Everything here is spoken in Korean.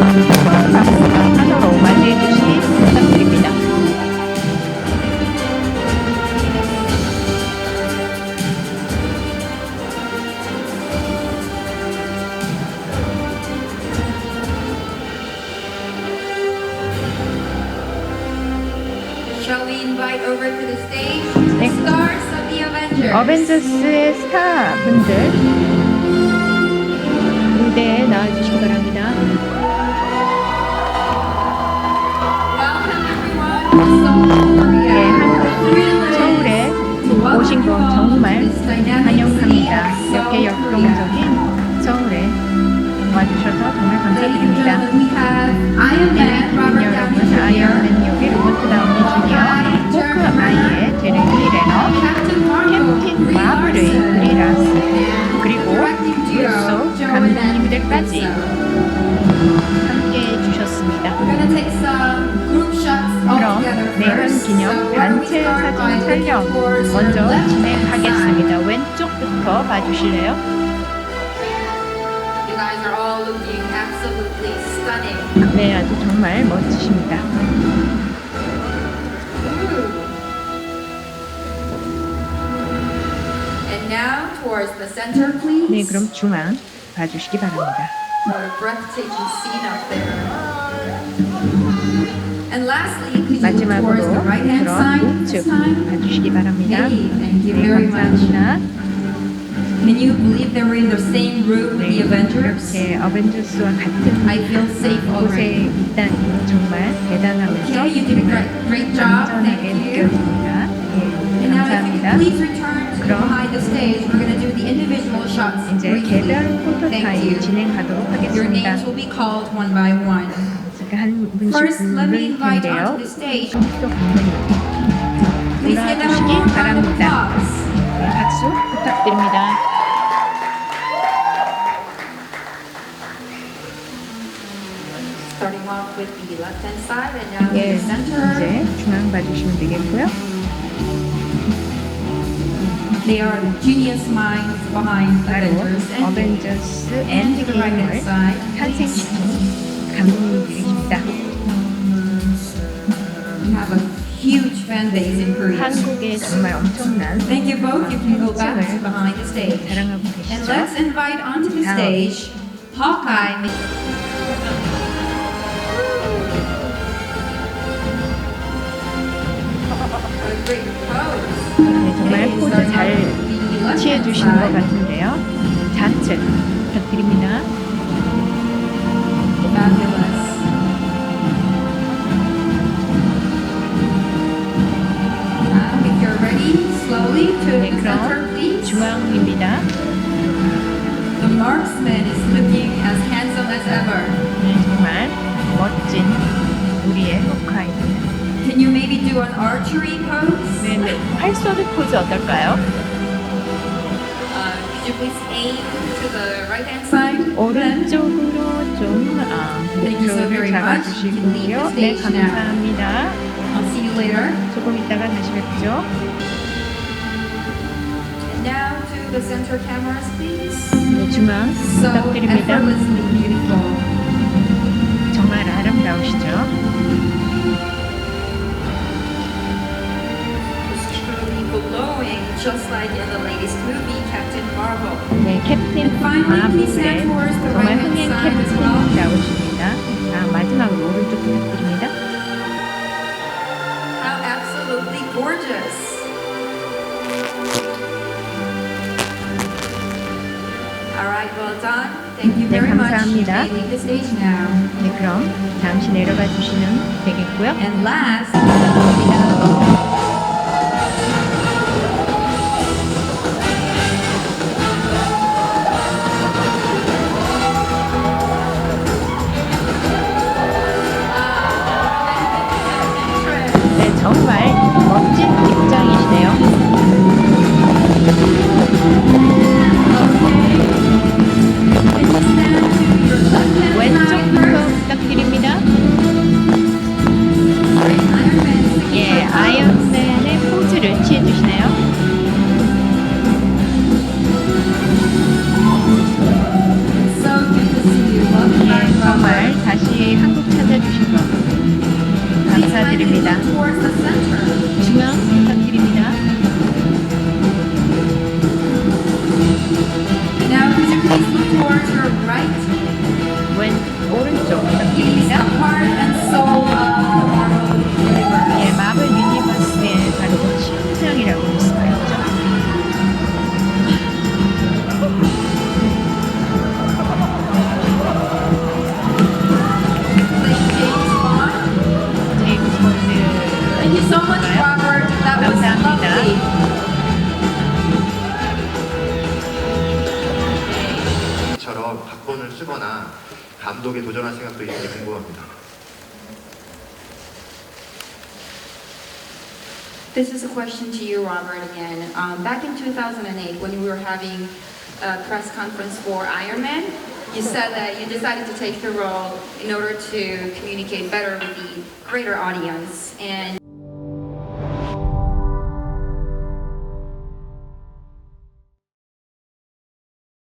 환호로 맞이해 주시기 부탁드립니다. 네. 어벤져스의 스타 분들 무대에 나와주시기 바랍니다. 정말 감사드립니다. Robert 여러분, 아이언맨 역의 로버트 다우니 주니어, 호크 아이의 제레미 레너, 캡틴 마블의 Larson, 브리 라스, and 그리고 루소 감독님들까지. 함께 해주셨습니다. 그럼 내한. 기념 단체 사진 촬영 먼저 진행하겠습니다. 왼쪽부터 봐주실래요? You guys are all looking. 네, 아주 정말 멋지십니다. And now towards the center, please. 네, 그럼 중앙 봐주시기 바랍니다. What a breathtaking scene up there. And lastly, please look towards 마지막으로 the right hand 그럼 side 우측. 봐주시기 바랍니다. Hey, thank you 네, very much. 감사합니다. Can you believe that we're in the same room with 네, the Avengers? 이렇게 어벤져스와 같은 I feel safe 곳에 already. 있다니 정말 대단하면서 Okay, you did a 정말 great, great job. 안전하게 Thank you. 느껴집니다. 예, And now if you 감사합니다. could please return to 그럼 behind the stage, we're going to do the individual shots 이제 briefly. 개별 포토 Thank 타임 you. 진행하도록 Your 하겠습니다. names will be called one by one. 제가 한 분씩 First, let 부를 me invite 텐데요. onto the stage. 또 감독님 Please give them a 올라와주시기 warm round of 바랍니다. applause. 네, 박수 부탁드립니다. off with the left hand side and now 예, to the center. 이제 중앙 봐주시면 되겠고요. They are the genius minds behind 바로 Avengers Endgame. 어벤져스 And to the right hand 엔드게임을 side, 탄생시킨 감독님들이십니다. we have a huge fan base in Korea. 한국에 정말 엄청난 Thank you both. You can go back to behind the stage. 자랑하고 And 계시죠. let's invite onto the 다음. stage Hawkeye. 네, 정말 포즈 잘 취해 주시는 것. 같은데요. 좌측 부탁드립니다. 네, 그럼. 중앙입니다. The marksman is looking as handsome as ever. 네, 정말 멋진 우리의 호카입니다. You maybe do an archery pose? 네, 네. 활쏘기 포즈 어떨까요? Uh, could you please aim to the right hand side? 오른쪽으로 좀 아, Thank you so very much. 잡아주시고요. You can 네, leave the stage now. 감사합니다. I'll see you later. 조금 이따가 다시 뵙죠. And now to the center cameras, please. 네, 중앙 So 부탁드립니다. effortlessly beautiful. 정말 아름다우시죠? just like in the latest movie, Captain Marvel. 네, 캡틴 마블의 정말 흥행 캡틴이 나오십니다. 아, 마지막으로 오른쪽 부탁드립니다. How absolutely gorgeous! All right, well done. Thank you 네, very much. You 감사합니다. may leave the stage now. 네, 그럼 잠시 내려가 주시면 되겠고요. And last, we have 감사드립니다. 중앙 감사드립니다. Now, could you please look towards your right? When, 오른쪽 감독에 도전할 생각도 있는지 궁금합니다. This is a question to you, Robert, again. Um, back in 2008, when we were having a press conference for Iron Man, you said that you decided to take the role in order to communicate better with the greater audience. And